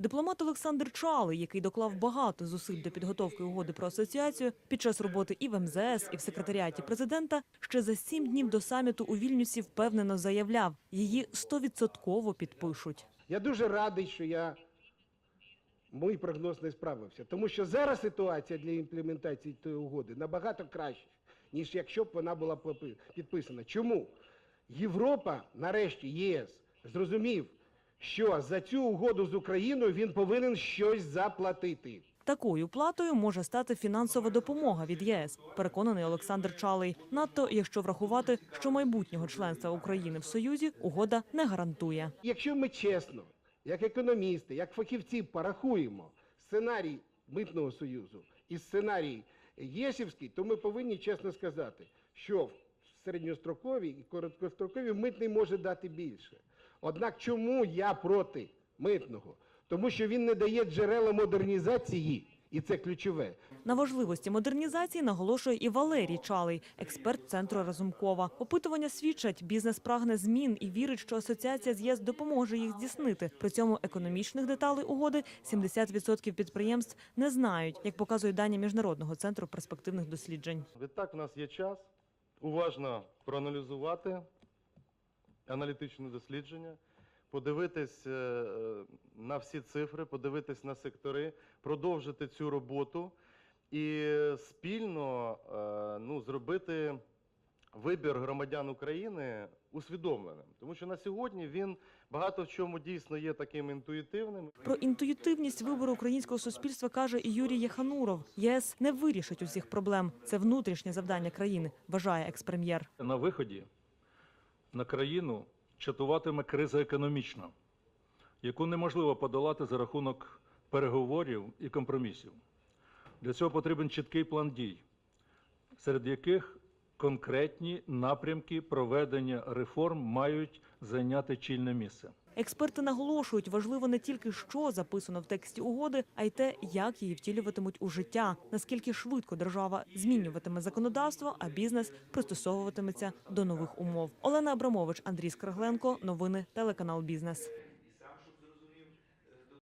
Дипломат Олександр Чалий, який доклав багато зусиль до підготовки угоди про асоціацію під час роботи і в МЗС, і в секретаріаті президента, ще за сім днів до саміту у Вільнюсі впевнено заявляв, її стовідсотково підпишуть. Я дуже радий, що я мій прогноз не справився, тому що зараз ситуація для імплементації тієї угоди набагато краще, ніж якщо б вона була підписана. Чому? Європа, нарешті, ЄС, зрозумів, що за цю угоду з Україною він повинен щось заплатити. Такою платою може стати фінансова допомога від ЄС, переконаний Олександр Чалий. Надто якщо врахувати, що майбутнього членства України в Союзі угода не гарантує. Якщо ми чесно, як економісти, як фахівці порахуємо сценарій Митного Союзу і сценарій ЄСівський, то ми повинні чесно сказати, що в середньостроковій і короткостроковій митний може дати більше. Однак чому я проти митного? Тому що він не дає джерела модернізації, і це ключове. На важливості модернізації наголошує і Валерій Чалий, експерт центру Разумкова. Опитування свідчать, бізнес прагне змін і вірить, що асоціація з ЄС допоможе їх здійснити. При цьому економічних деталей угоди 70% підприємств не знають, як показують дані міжнародного центру перспективних досліджень. Відтак, в нас є час уважно проаналізувати аналітичне дослідження, подивитись е, е, на всі цифри, подивитись на сектори, продовжити цю роботу і спільно е, ну, зробити вибір громадян України усвідомленим. Тому що на сьогодні він багато в чому дійсно є таким інтуїтивним. Про інтуїтивність вибору українського суспільства каже і Юрій Єхануров. ЄС не вирішить усіх проблем. Це внутрішнє завдання країни, вважає експрем'єр. на виході на країну чатуватиме криза економічна, яку неможливо подолати за рахунок переговорів і компромісів. Для цього потрібен чіткий план дій, серед яких конкретні напрямки проведення реформ мають зайняти чільне місце. Експерти наголошують, важливо не тільки що записано в тексті угоди, а й те, як її втілюватимуть у життя, наскільки швидко держава змінюватиме законодавство, а бізнес пристосовуватиметься до нових умов. Олена Абрамович, Андрій Скрагленко. Новини телеканал Бізнес.